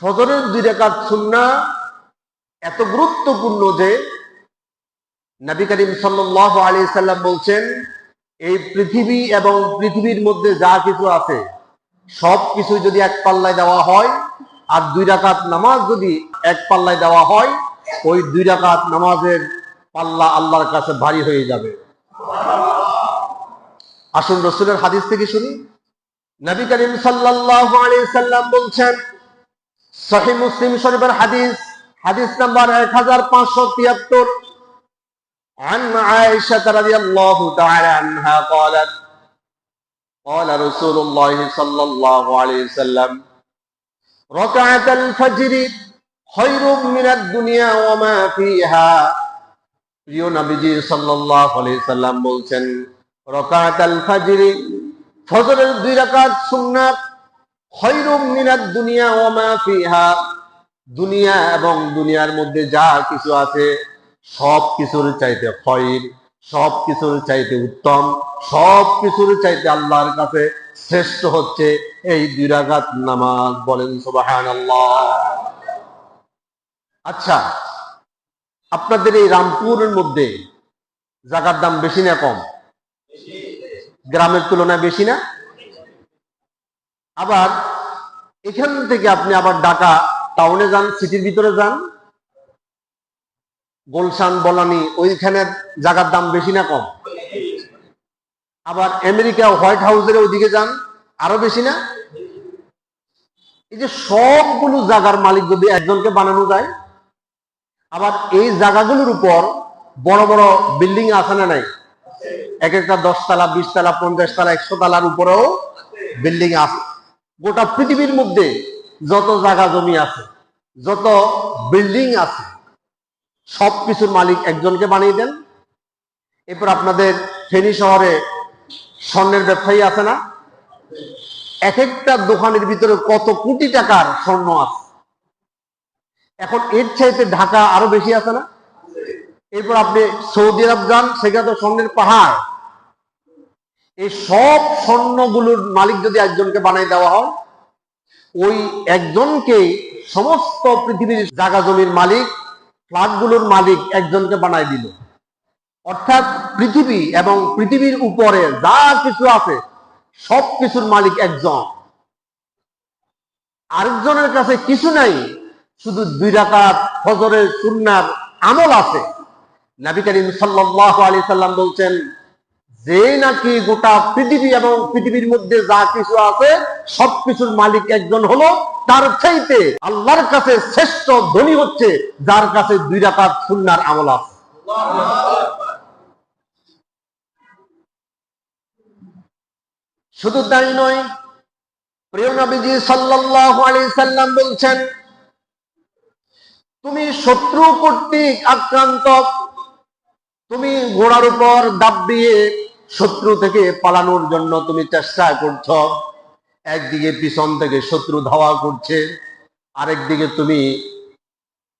ফজরের দুই রেখাত সুন্না এত গুরুত্বপূর্ণ যে নবী করিম সাল্লাহ আলী সাল্লাম বলছেন, এই পৃথিবী এবং পৃথিবীর মধ্যে যা কিছু আছে, সব কিছু যদি এক পাল্লায় দেওয়া হয়, আর দুই রাকাত নামাজ যদি এক পাল্লায় দেওয়া হয়, ওই দুই রাকাত নামাজের পাল্লা আল্লাহর কাছে ভারী হয়ে যাবে। আসুন রসুলের হাদিস থেকে শুনি। নবী করিম সাল্লাল্লাহু আলাইহি সাল্লাম বলছেন সহিহ মুসলিম শরীফের হাদিস হাদিস নাম্বার 1573 عن عائشة رضي الله تعالى عنها قالت قال رسول الله صلى الله عليه وسلم ركعة الفجر خير من الدنيا وما فيها প্রিয় নবীজি সাল্লাল্লাহু আলাইহি সাল্লাম বলছেন রকাত আল ফাজরি ফজরের দুই রাকাত সুন্নাত খৈরুম মিনাদ দুনিয়া ফিহা। দুনিয়া এবং দুনিয়ার মধ্যে যা কিছু আছে সব কিছুর চাইতে খৈর সব কিছুর চাইতে উত্তম সব কিছুর চাইতে আল্লাহর কাছে শ্রেষ্ঠ হচ্ছে এই দুই রাকাত নামাজ। বলেন সুবহানাল্লাহ। আচ্ছা আপনাদের এই রামপুরের মধ্যে জাগার দাম বেশি না কম? গ্রামের তুলনায় বেশি না? আবার এখান থেকে আপনি আবার ঢাকা টাউনে যান সিটির ভিতরে যান। গোলশান বলানি ওইখানের জায়গার দাম বেশি না কম। আবার আমেরিকা হোয়াইট হাউসের ওইদিকে যান, আরও বেশি না। এই যে সবগুলো জায়গার মালিক যদি একজনকে বানানো যায়, আবার এই জায়গাগুলোর উপর বড় বড় বিল্ডিং আছে না নাই? এক একটা দশ তালা বিশ তালা পঞ্চাশ তালা একশো তালার উপরেও বিল্ডিং আছে। গোটা পৃথিবীর মধ্যে যত জায়গা জমি আছে, যত বিল্ডিং আছে, সব কিছুর মালিক একজনকে বানিয়ে দেন। এরপর আপনাদের ফেনী শহরে স্বর্ণের ব্যবসায়ী আছে না? এক একটা দোকানের ভিতরে কত কোটি টাকার স্বর্ণ আছে? এখন এর চাইতে ঢাকা আরও বেশি আছে না? এরপর আপনি সৌদি আরব যান, সেখানে তো স্বর্ণের পাহাড়। এই সব স্বর্ণগুলোর মালিক যদি একজনকে বানাই দেওয়া হয়, ওই একজনকে সমস্ত পৃথিবীর জাগা জমির মালিক, ফ্ল্যাটগুলোর মালিক একজনকে বানাই দিল। অর্থাৎ পৃথিবী এবং পৃথিবীর উপরে যা কিছু আছে, সব কিছুর মালিক একজন। আরেকজনের কাছে কিছু নাই, শুধু দুই রাকাত ফজরের সুন্নার আমল আছে। নবী করিম সাল্লাল্লাহু আলাইহি সাল্লাম বলছেন যে নাকি গোটা পৃথিবী এবং পৃথিবীর মধ্যে যা কিছু আছে, সবকিছুর মালিক একজন হলো তার চাইতে আল্লাহর কাছে শ্রেষ্ঠ ধনী হচ্ছে, যার কাছে দুই রাকাত সুন্নার আমল আছে। শুধু তাই নয়, প্রিয় নবীজি সাল্লাল্লাহু আলাইহি সাল্লাম বলছেন, তুমি শত্রু কর্তৃক আক্রান্ত, তুমি ঘোড়ার উপর দাব দিয়ে শত্রু থেকে পালানোর জন্য তুমি চেষ্টা করছ। একদিকে পিছন থেকে শত্রু ধাওয়া করছে, আরেকদিকে তুমি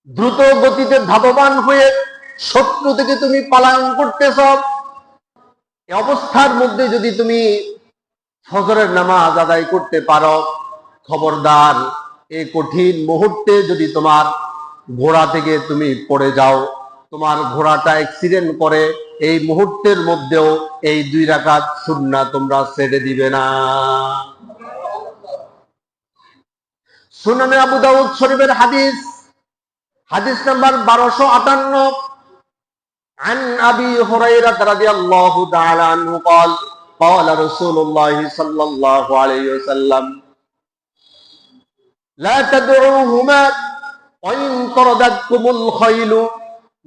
দ্রুত গতিতে ধাবমান হয়ে শত্রু থেকে তুমি পালায়ন করতেছ। অবস্থার মধ্যে যদি তুমি ফজরের নামাজ আদায় করতে পারো, খবরদার এই কঠিন মুহূর্তে যদি তোমার ঘোড়া থেকে তুমি পড়ে যাও, তোমার ঘোড়াটা অ্যাক্সিডেন্ট করে এই মুহূর্তের মধ্যেও এই দুই রাকাত সুন্না তোমরা ছেড়ে দিবে না সুনানে আবু দাউদ শরীফের হাদিস হাদিস নাম্বার বারোশো আটান্ন عن أبي هريرة رضي الله تعالى عنه قال قال رسول الله صلى الله عليه وسلم لا تدعوهما وإن طردتكم الخيل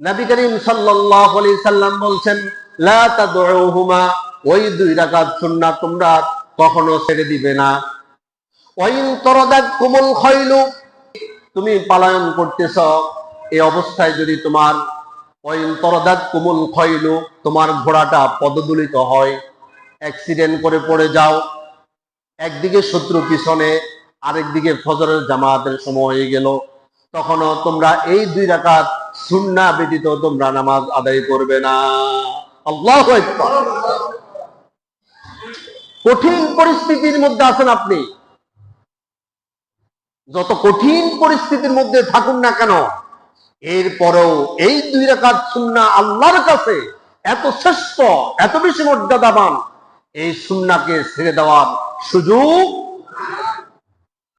নবী করিম সাল্লাম বলছেন ওই দুই রাকাত সুন্নাত তোমরা কখনো ছেড়ে দিবে না। ওয়াইন তরদাকুমুল খাইলু তুমি পালায়ন করতেছ এই অবস্থায় যদি তোমার ওয়াইন তরদাকুমুল খাইলু তোমার ঘোড়াটা পদদলিত হয়, অ্যাক্সিডেন্ট করে পড়ে যাও, একদিকে শত্রু পিছনে, আরেকদিকে ফজরের জামাতের সময় হয়ে গেল, তখনও তোমরা এই দুই রাকাত সুন্না ব্যতীত তোমরা নামাজ আদায় করবে না। আল্লাহ কঠিন পরিস্থিতির মধ্যে আছেন আপনি। যত কঠিন পরিস্থিতির মধ্যে থাকুন না কেন, এরপরেও এই দুই রাকাত সুন্না আল্লাহর কাছে এত শ্রেষ্ঠ, এত বেশি মর্যাদাবান, এই সুন্নাকে ছেড়ে দেওয়ার সুযোগ